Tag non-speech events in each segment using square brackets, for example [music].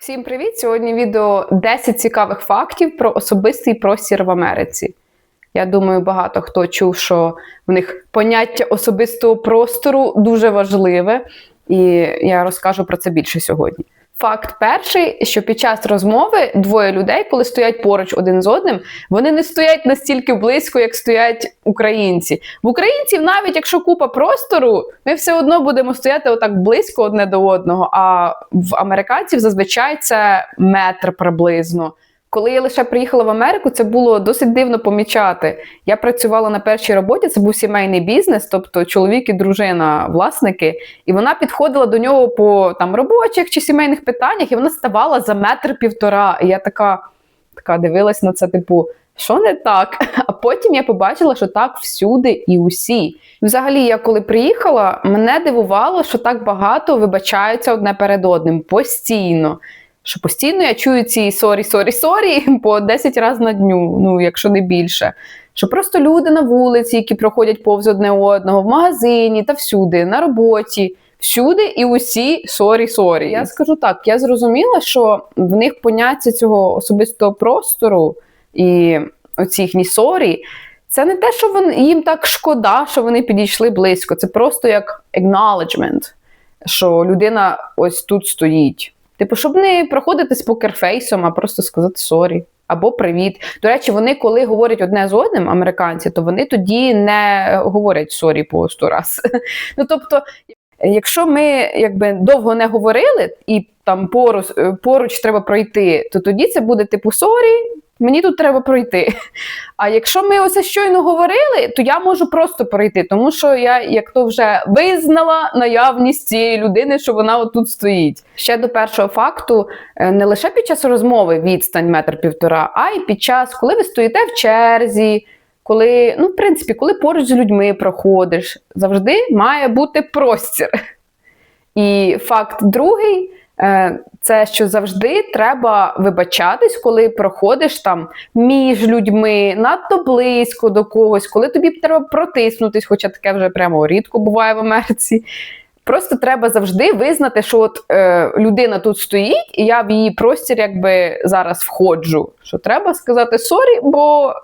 Всім привіт! Сьогодні відео 10 цікавих фактів про особистий простір в Америці. Я думаю, багато хто чув, що в них поняття особистого простору дуже важливе, і я розкажу про це більше сьогодні. Факт перший, що під час розмови двоє людей, коли стоять поруч один з одним, вони не стоять настільки близько, як стоять українці. В українців, навіть якщо купа простору, ми все одно будемо стояти отак близько одне до одного. А в американців зазвичай це метр приблизно. Коли я лише приїхала в Америку, це було досить дивно помічати. Я працювала на першій роботі, це був сімейний бізнес, тобто чоловік і дружина, власники, і вона підходила до нього по там робочих чи сімейних питаннях, і вона ставала за метр півтора. І я така, така дивилась на це, типу. Що не так? [laughs] А потім я побачила, що так всюди і усі. Взагалі, я коли приїхала, мене дивувало, що так багато вибачаються одне перед одним постійно. Що постійно я чую ці сорі, сорі, сорі [laughs] по 10 разів на дню, ну якщо не більше. Що просто люди на вулиці, які проходять повз одне одного, в магазині та всюди, на роботі, всюди і усі сорі, сорі. Я скажу так: я зрозуміла, що в них поняття цього особистого простору і оці їхні сорі. Це не те, що вони, їм так шкода, що вони підійшли близько. Це просто як acknowledgement, що людина ось тут стоїть. Типу, щоб не проходити з покерфейсом, а просто сказати сорі або привіт. До речі, вони, коли говорять одне з одним, американці, то вони тоді не говорять сорі по сто раз. [laughs] Ну тобто, якщо ми якби довго не говорили і там поруч, поруч треба пройти, то тоді це буде типу сорі. Мені тут треба пройти. А якщо ми оце щойно говорили, то я можу просто пройти, тому що я, як то вже визнала наявність цієї людини, що вона отут стоїть. Ще до першого факту, е, не лише під час розмови відстань метр півтора, а й під час, коли ви стоїте в черзі, коли, ну, в принципі, коли поруч з людьми проходиш, завжди має бути простір. І факт другий. Це що завжди треба вибачатись, коли проходиш там між людьми, надто близько до когось, коли тобі треба протиснутись, хоча таке вже прямо рідко буває в Америці. Просто треба завжди визнати, що от е, людина тут стоїть, і я в її простір якби зараз входжу. Що треба сказати сорі, бо,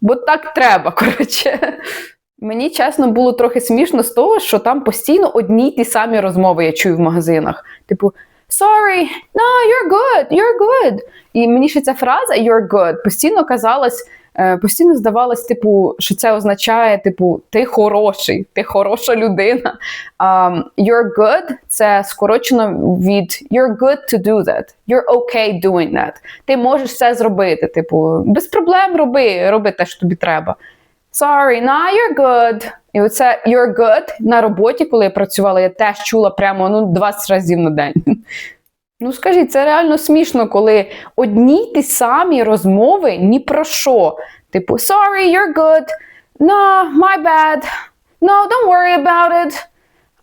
бо так треба. [laughs] коротше. Мені чесно було трохи смішно з того, що там постійно одні й ті самі розмови я чую в магазинах. Типу, sorry, no, you're good, you're good. І мені ще ця фраза you're good постійно казалась, е, постійно здавалось, типу, що це означає, типу, ти хороший, ти хороша людина. Um, you're good це скорочено від you're good to do that. You're okay doing that. Ти можеш це зробити. Типу, без проблем роби, роби те, що тобі треба. Sorry, nah, you're good. І оце you're good на роботі, коли я працювала, я теж чула прямо ну, 20 разів на день. [laughs] Ну, скажіть, це реально смішно, коли одні ті самі розмови ні про що. Типу, sorry, you're good. No, my bad. No, don't worry about it.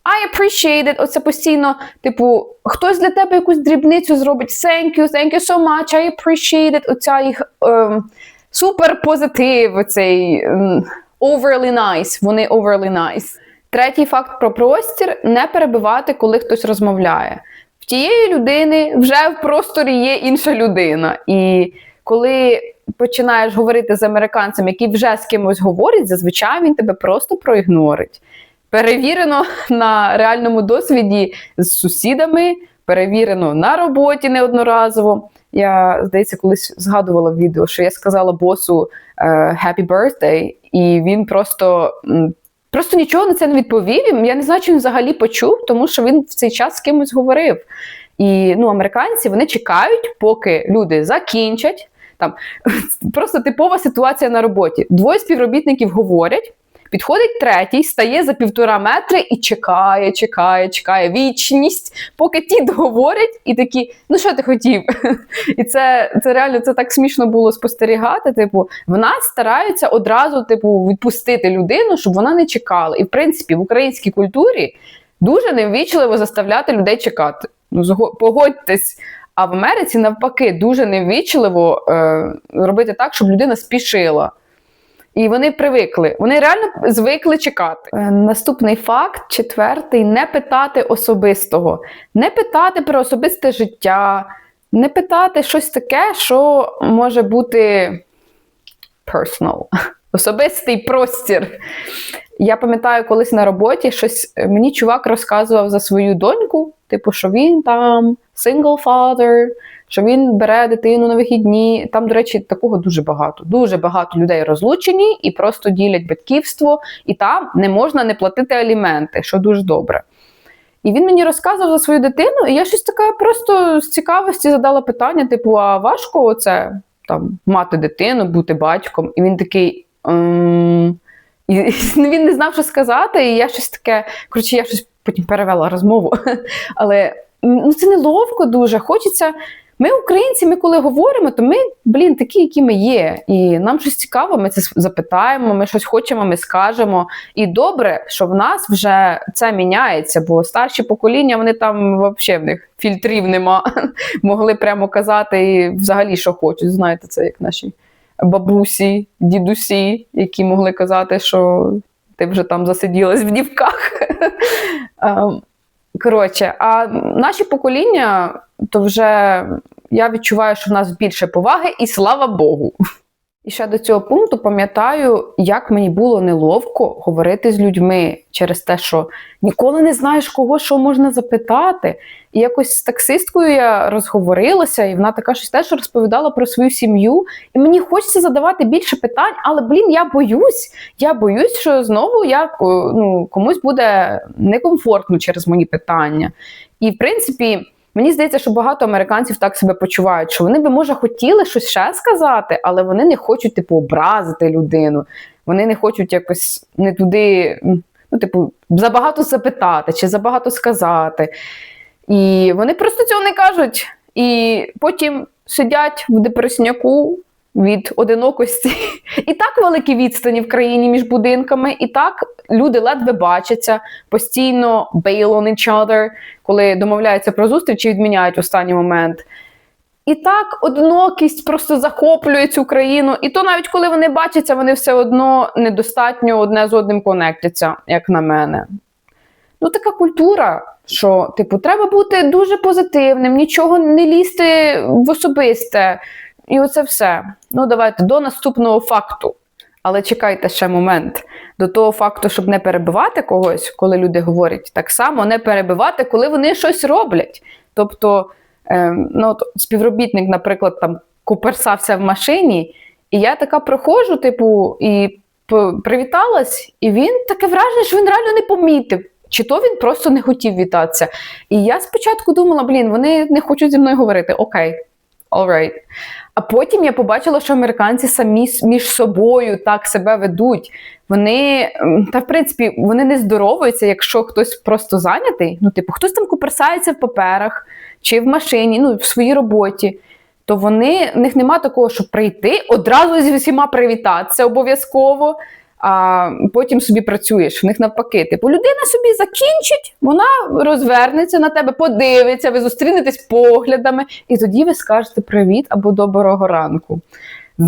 I appreciate it. Оце постійно, типу, хтось для тебе якусь дрібницю зробить. Thank you, thank you so much, I appreciate it. Оця їх ем, супер позитив, оцей ем, overly nice. Вони overly nice. Третій факт про простір не перебивати, коли хтось розмовляє. В тієї людини вже в просторі є інша людина. І коли починаєш говорити з американцем, який вже з кимось говорить, зазвичай він тебе просто проігнорить. Перевірено на реальному досвіді з сусідами, перевірено на роботі неодноразово. Я, здається, колись згадувала в відео, що я сказала босу е, Happy Birthday, і він просто просто нічого на це не відповів. Я не знаю, чи він взагалі почув, тому що він в цей час з кимось говорив. І ну, американці вони чекають, поки люди закінчать. Там [laughs] Просто типова ситуація на роботі. Двоє співробітників говорять. Підходить третій, стає за півтора метри і чекає, чекає, чекає вічність, поки ті договорять, і такі, ну що ти хотів? [laughs] І це це реально це так смішно було спостерігати. Типу, в нас стараються одразу типу, відпустити людину, щоб вона не чекала. І в принципі в українській культурі дуже неввічливо заставляти людей чекати. Ну, погодьтесь. А в Америці навпаки дуже неввічливо е, робити так, щоб людина спішила. І вони привикли, вони реально звикли чекати. Е, наступний факт, четвертий: не питати особистого, не питати про особисте життя, не питати щось таке, що може бути personal, [laughs] особистий простір. Я пам'ятаю, колись на роботі щось е, мені чувак розказував за свою доньку, типу, що він там single father, що він бере дитину на вихідні. Там, до речі, такого дуже багато. Дуже багато людей розлучені і просто ділять батьківство, і там не можна не платити аліменти, що дуже добре. І він мені розказував за свою дитину, і я щось таке просто з цікавості задала питання: типу, а важко оце там мати дитину, бути батьком? І він такий. «Ем, і [laughs] він не знав, що сказати, і я щось таке. Коротше, я щось потім перевела розмову. [laughs] Але ну, це неловко дуже. Хочеться. Ми, українці, ми коли говоримо, то ми, блін, такі, які ми є. І нам щось цікаво, ми це запитаємо, ми щось хочемо, ми скажемо. І добре, що в нас вже це міняється, бо старші покоління, вони там взагалі в них фільтрів нема. [laughs] Могли прямо казати і взагалі, що хочуть. Знаєте, це як наші бабусі, дідусі, які могли казати, що ти вже там засиділась в дівках. [laughs] Ем, коротше, а наші покоління, то вже я відчуваю, що в нас більше поваги, і слава Богу. І ще до цього пункту пам'ятаю, як мені було неловко говорити з людьми через те, що ніколи не знаєш, кого що можна запитати. І якось з таксисткою я розговорилася, і вона така щось теж розповідала про свою сім'ю. І мені хочеться задавати більше питань, але блін, я боюсь. Я боюсь, що знову я ну, комусь буде некомфортно через мої питання. І в принципі. Мені здається, що багато американців так себе почувають, що вони би, може, хотіли щось ще сказати, але вони не хочуть, типу, образити людину. Вони не хочуть якось не туди, ну, типу, забагато запитати чи забагато сказати. І вони просто цього не кажуть. І потім сидять в депресняку від одинокості. [laughs] І так великі відстані в країні між будинками, і так люди ледве бачаться, постійно bail on each other, коли домовляються про зустріч і відміняють останній момент. І так одинокість просто захоплює цю країну. І то навіть коли вони бачаться, вони все одно недостатньо одне з одним конектяться, як на мене. Ну, така культура, що, типу, треба бути дуже позитивним, нічого не лізти в особисте. І оце все. Ну, давайте до наступного факту. Але чекайте ще момент. До того факту, щоб не перебивати когось, коли люди говорять, так само не перебивати, коли вони щось роблять. Тобто, е, ну, співробітник, наприклад, там куперсався в машині, і я така проходжу, типу, і привіталась, і він таке враження, що він реально не помітив. Чи то він просто не хотів вітатися. І я спочатку думала, блін, вони не хочуть зі мною говорити. Окей, all right. А потім я побачила, що американці самі між собою так себе ведуть. Вони, та в принципі, вони не здоровуються, якщо хтось просто зайнятий. Ну, типу, хтось там куперсається в паперах чи в машині, ну, в своїй роботі. То вони в них нема такого, щоб прийти одразу зі всіма привітатися обов'язково а потім собі працюєш. В них навпаки. Типу, людина собі закінчить, вона розвернеться на тебе, подивиться, ви зустрінетесь поглядами, і тоді ви скажете привіт або доброго ранку.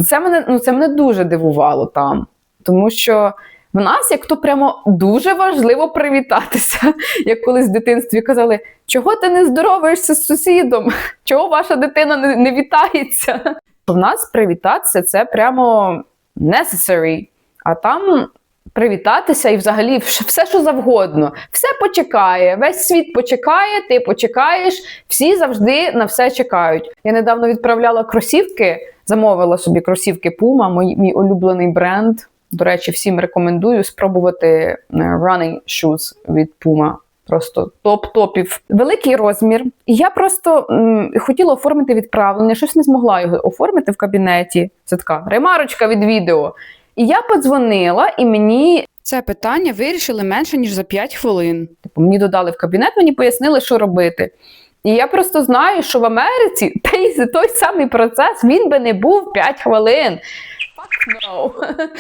Це мене ну, це мене дуже дивувало там, тому що. В нас, як то прямо дуже важливо привітатися. [laughs] Як колись в дитинстві казали, чого ти не здороваєшся з сусідом? [laughs] Чого ваша дитина не, не вітається? [laughs] В нас привітатися це прямо necessary а там привітатися і взагалі все, що завгодно. Все почекає, весь світ почекає, ти почекаєш, всі завжди на все чекають. Я недавно відправляла кросівки, замовила собі кросівки Puma, мій, мій улюблений бренд. До речі, всім рекомендую спробувати е, running shoes від Puma. Просто топ-топів. Великий розмір. І я просто м, хотіла оформити відправлення, щось не змогла його оформити в кабінеті. Це така ремарочка від відео. І я подзвонила, і мені це питання вирішили менше ніж за 5 хвилин. Типу, мені додали в кабінет, мені пояснили, що робити. І я просто знаю, що в Америці [laughs] той, той самий процес він би не був 5 хвилин. No.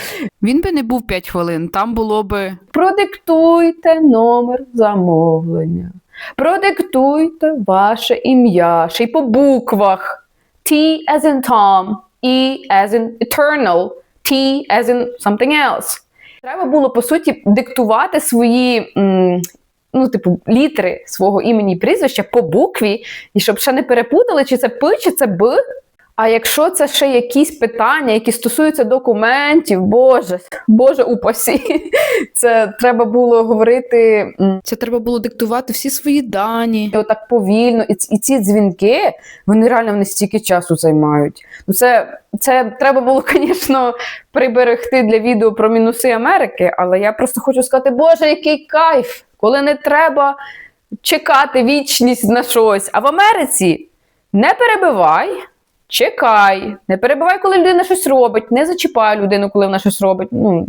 [laughs] Він би не був 5 хвилин. Там було би продиктуйте номер замовлення. Продиктуйте ваше ім'я, ще й по буквах. T as in Tom, E as in eternal. T as in something else. Треба було, по суті, диктувати свої м, ну, типу, літери свого імені і прізвища по букві, і щоб ще не перепутали, чи це П, чи це Б. А якщо це ще якісь питання, які стосуються документів, Боже, Боже упасі, [laughs] це треба було говорити. Це треба було диктувати всі свої дані. і отак повільно, і, ц- і ці дзвінки, вони реально вони стільки часу займають. Ну це, це треба було, [laughs] звісно, приберегти для відео про мінуси Америки, але я просто хочу сказати, Боже, який кайф, коли не треба чекати вічність на щось. А в Америці не перебивай. Чекай, не перебивай, коли людина щось робить, не зачіпай людину, коли вона щось робить. Ну,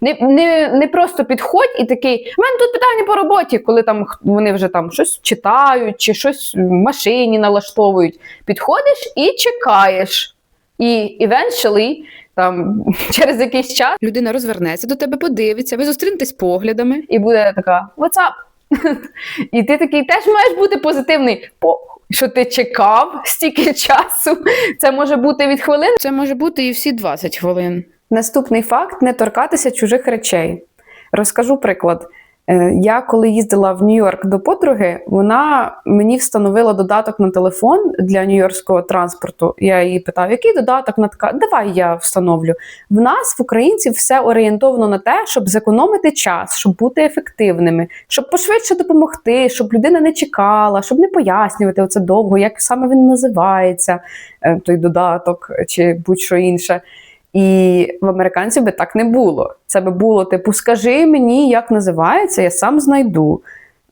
не, не, не просто підходь і такий, в мене тут питання по роботі, коли там вони вже там щось читають чи щось в машині налаштовують. Підходиш і чекаєш. І eventually, там, [laughs] через якийсь час, Людина розвернеться до тебе, подивиться, ви зустрінетесь поглядами. і буде така what's up? І ти такий теж маєш бути позитивний. По що ти чекав стільки часу. Це може бути від хвилин Це може бути і всі 20 хвилин. Наступний факт не торкатися чужих речей. Розкажу приклад. Е, Я коли їздила в Нью-Йорк до подруги, вона мені встановила додаток на телефон для нью-йоркського транспорту. Я її питав, який додаток на така? Давай я встановлю. В нас, в українців, все орієнтовано на те, щоб зекономити час, щоб бути ефективними, щоб пошвидше допомогти, щоб людина не чекала, щоб не пояснювати оце довго, як саме він називається, е, той додаток чи будь-що інше. І в американців би так не було. Це би було типу: скажи мені, як називається, я сам знайду.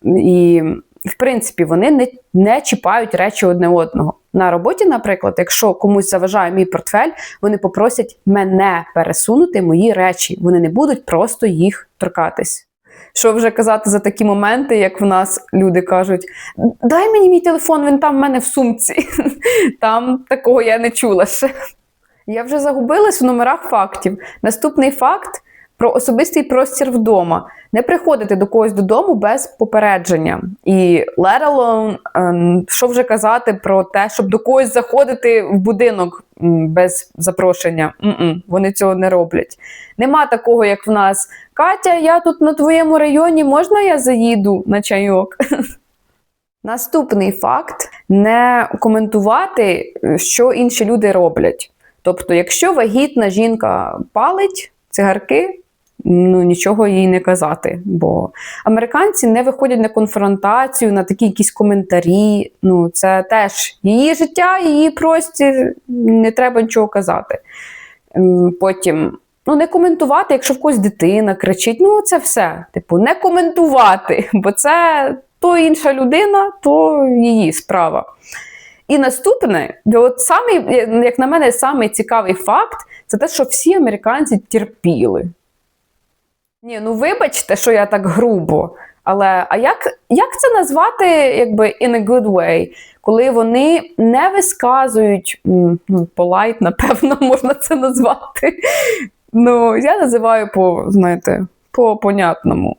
І, в принципі, вони не, не чіпають речі одне одного. На роботі, наприклад, якщо комусь заважає мій портфель, вони попросять мене пересунути мої речі. Вони не будуть просто їх торкатись. Що вже казати за такі моменти, як в нас люди кажуть: дай мені мій телефон, він там в мене в сумці. [laughs] Там такого я не чула ще. Я вже загубилась в номерах фактів. Наступний факт про особистий простір вдома. Не приходити до когось додому без попередження. І let alone, ем, що вже казати про те, щоб до когось заходити в будинок без запрошення. М-м, вони цього не роблять. Нема такого, як в нас. Катя, я тут на твоєму районі, можна я заїду на чайок? [laughs] Наступний факт не коментувати, е, що інші люди роблять. Тобто, якщо вагітна жінка палить цигарки, ну нічого їй не казати. Бо американці не виходять на конфронтацію, на такі якісь коментарі. Ну, це теж її життя, її простір, не треба нічого казати. Потім. Ну, не коментувати, якщо в когось дитина кричить, ну це все. Типу, не коментувати, бо це то інша людина, то її справа. І наступне, от самий, як на мене, самий цікавий факт це те, що всі американці терпіли. Ні, ну вибачте, що я так грубо. Але а як, як це назвати якби in a good way? Коли вони не висказують, м, ну, напевно, [laughs] можна це назвати. Ну, я називаю по, знаєте, по понятному.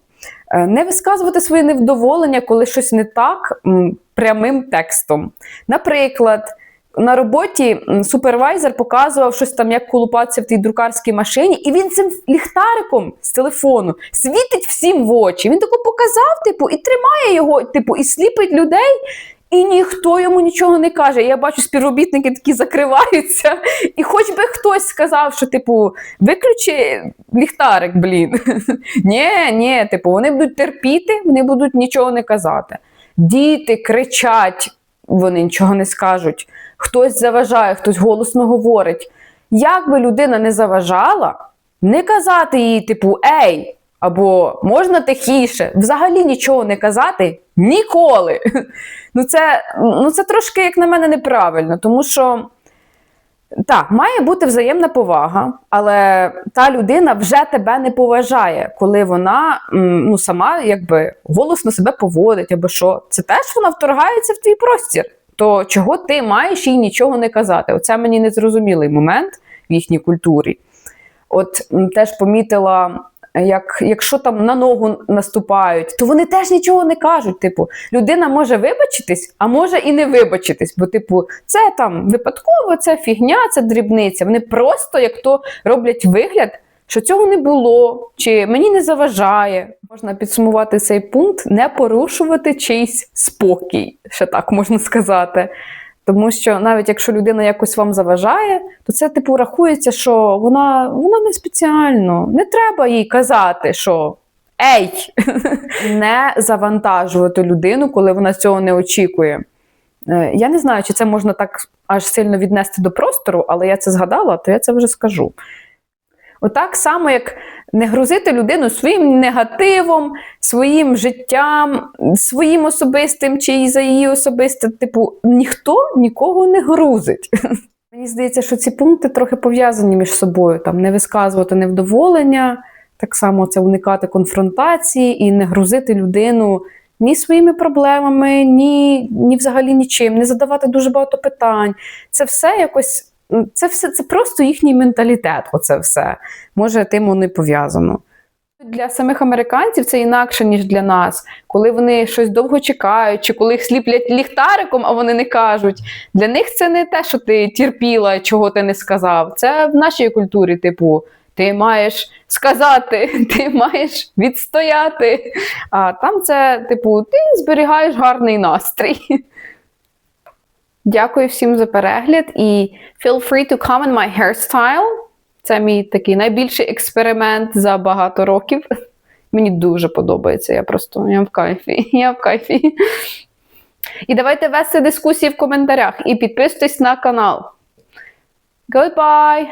Е, Не висказувати своє невдоволення, коли щось не так прямим текстом. Наприклад, на роботі супервайзер показував щось там, як колупатися в тій друкарській машині, і він цим ліхтариком з телефону світить всім в очі. Він тако показав, типу, і тримає його, типу, і сліпить людей. І ніхто йому нічого не каже. Я бачу, співробітники такі закриваються. І хоч би хтось сказав, що, типу, виключи ліхтарик, блін. [laughs] Ні, ні, типу, вони будуть терпіти, вони будуть нічого не казати. Діти кричать, вони нічого не скажуть. Хтось заважає, хтось голосно говорить. Як би людина не заважала, не казати їй, типу, ей, або можна тихіше, взагалі нічого не казати ніколи. [laughs] Ну це, ну, це трошки, як на мене, неправильно, тому що. Так, має бути взаємна повага, але та людина вже тебе не поважає, коли вона ну, сама якби голосно себе поводить або що. Це теж вона вторгається в твій простір. То чого ти маєш їй нічого не казати? Оце мені незрозумілий момент в їхній культурі. От теж помітила, як, якщо там на ногу наступають, то вони теж нічого не кажуть. Типу, людина може вибачитись, а може і не вибачитись. Бо, типу, це там випадково, це фігня, це дрібниця. Вони просто як то роблять вигляд, що цього не було, чи мені не заважає. Можна підсумувати цей пункт, не порушувати чийсь спокій, ще так можна сказати. Тому що навіть якщо людина якось вам заважає, то це типу рахується, що вона, вона не спеціально. Не треба їй казати, що ей, [laughs] не завантажувати людину, коли вона цього не очікує. Е, Я не знаю, чи це можна так аж сильно віднести до простору, але я це згадала, то я це вже скажу. Отак само, як не грузити людину своїм негативом, своїм життям, своїм особистим чи за її особисте. Типу, ніхто нікого не грузить. [laughs] Мені здається, що ці пункти трохи пов'язані між собою. Там не висказувати невдоволення, так само це уникати конфронтації і не грузити людину ні своїми проблемами, ні, ні взагалі нічим, не задавати дуже багато питань. Це все якось. Це все це просто їхній менталітет. Оце все може тим воно і пов'язано. Для самих американців це інакше, ніж для нас. Коли вони щось довго чекають, чи коли їх сліплять ліхтариком, а вони не кажуть. Для них це не те, що ти терпіла, чого ти не сказав. Це в нашій культурі, типу, ти маєш сказати, [laughs] ти маєш відстояти. А там це, типу, ти зберігаєш гарний настрій. Дякую всім за перегляд і feel free to comment my hairstyle. Це мій такий найбільший експеримент за багато років. [laughs] Мені дуже подобається. Я просто я в кайфі. [laughs] Я в кайфі. І давайте вести дискусії в коментарях і підписуйтесь на канал. Goodbye!